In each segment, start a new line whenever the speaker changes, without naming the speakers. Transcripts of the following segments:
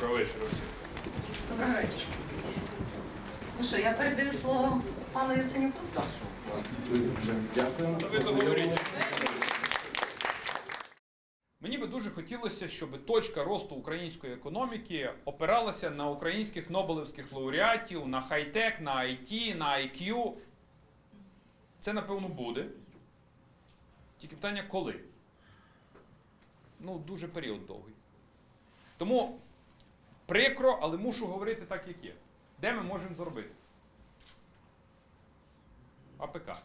Доброго вечора всім.
Доброго вечора. Ну що, я передаю слово пану Яценюку.
Ну, ви договоріть. Мені би дуже хотілося, щоб точка росту української економіки опиралася на українських нобелевських лауреатів, на хай-тек, на IT, на IQ. Це, напевно, буде. Тільки питання коли? Ну, дуже період довгий. Тому прикро, але мушу говорити так, як є. Де ми можемо заробити? АПК.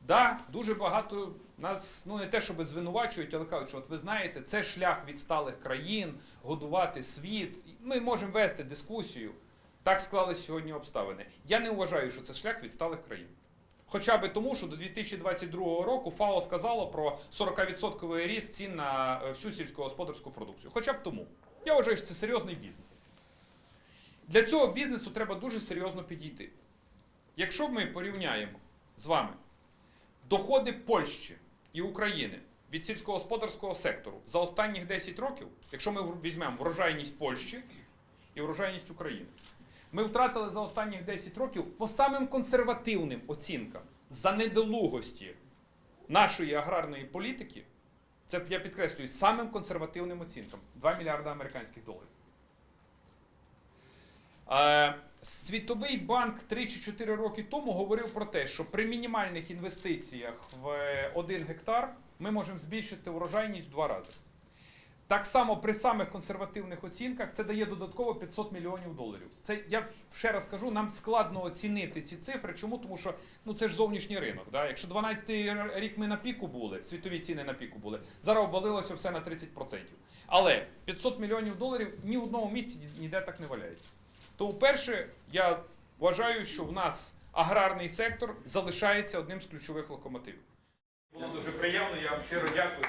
Да, дуже багато нас, ну не те, щоб звинувачують, але кажуть, що от ви знаєте, це шлях відсталих країн, годувати світ. Ми можемо вести дискусію. Так склались сьогодні обставини. Я не вважаю, що це шлях відсталих країн. Хоча би тому, що до 2022 року ФАО сказало про 40% ріст цін на е, всю сільськогосподарську продукцію. Хоча б тому. Я вважаю, що це серйозний бізнес. Для цього бізнесу треба дуже серйозно підійти. Якщо ми порівняємо з вами доходи Польщі і України від сільськогосподарського сектору за останніх 10 років, якщо ми візьмемо врожайність Польщі і врожайність України, ми втратили за останніх 10 років по самим консервативним оцінкам за недолугості нашої аграрної політики, це я підкреслюю, самим консервативним оцінкам 2 мільярди американських доларів. Е, Світовий банк 3 чи 4 роки тому говорив про те, що при мінімальних інвестиціях в 1 гектар ми можемо збільшити урожайність в два рази. Так само при самих консервативних оцінках це дає додатково 500 мільйонів доларів. Це я ще раз кажу, нам складно оцінити ці цифри. Чому? Тому що ну це ж зовнішній ринок. Да? Якщо 12 рік ми на піку були, світові ціни на піку були, зараз обвалилося все на 30%. Але 500 мільйонів доларів ні в одному місці ніде так не валяється. Тому, перше, я вважаю, що в нас аграрний сектор залишається одним з ключових локомотивів. Було дуже приємно, я вам щиро дякую.